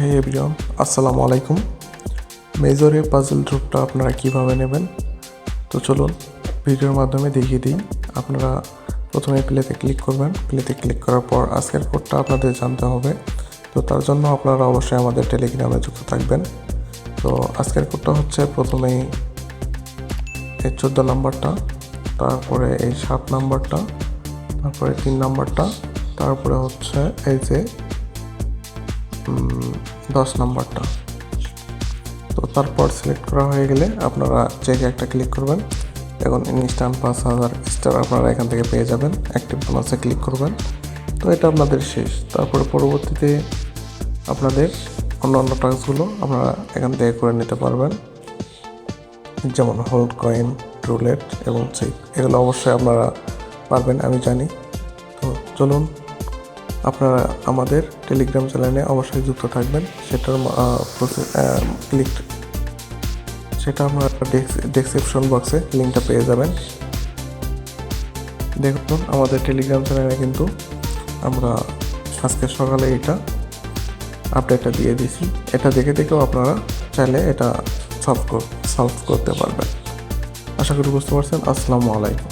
হে everyone আসসালামু আলাইকুম মেজরে puzzle ড্রপটা আপনারা কীভাবে নেবেন? তো চলুন, ভিডিওর মাধ্যমে দেখিয়ে দিই। আপনারা প্রথমে প্লেতে ক্লিক করবেন। প্লেতে ক্লিক করার পর আজকের কোডটা আপনাদের জানতে হবে। তো তার জন্য আপনারা অবশ্যই আমাদের টেলিগ্রামে যুক্ত থাকবেন। তো আজকের কোডটা হচ্ছে প্রথমেই এই চোদ্দ নাম্বারটা, তারপরে এই সাত নাম্বারটা, তারপরে তিন নাম্বারটা, তারপরে হচ্ছে এই যে দশ নাম্বারটা। তো তারপর সিলেক্ট করা হয়ে গেলে আপনারা চেকে একটা ক্লিক করবেন। এখন ইনস্ট্যান্ট পাঁচ হাজার স্টার আপনারা এখান থেকে পেয়ে যাবেন। অ্যাক্টিভ বোনাসে ক্লিক করবেন। তো এটা আপনাদের শেষ। তারপরে পরবর্তীতে আপনাদের অন্য অন্য টাস্কগুলো আপনারা এখান থেকে করে নিতে পারবেন। যেমন হোল্ড কয়েন রুলেট এবং চেক এগুলো অবশ্যই আপনারা পারবেন, আমি জানি। তো চলুন আপনারা আমাদের টেলিগ্রাম চ্যানেলে অবশ্যই যুক্ত থাকবেন। সেটার ক্লিক সেটা আপনারা ডেসক্রিপশন বক্সে লিঙ্কটা পেয়ে যাবেন। দেখুন, আমাদের টেলিগ্রাম চ্যানেলে কিন্তু আমরা আজকে সকালে এটা আপডেটটা দিয়ে দিছি এটা দেখে দেখেও আপনারা চাইলে এটা সলভ সলভ করতে পারবেন। আশা করি বুঝতে পারছেন। আসসালামু আলাইকুম।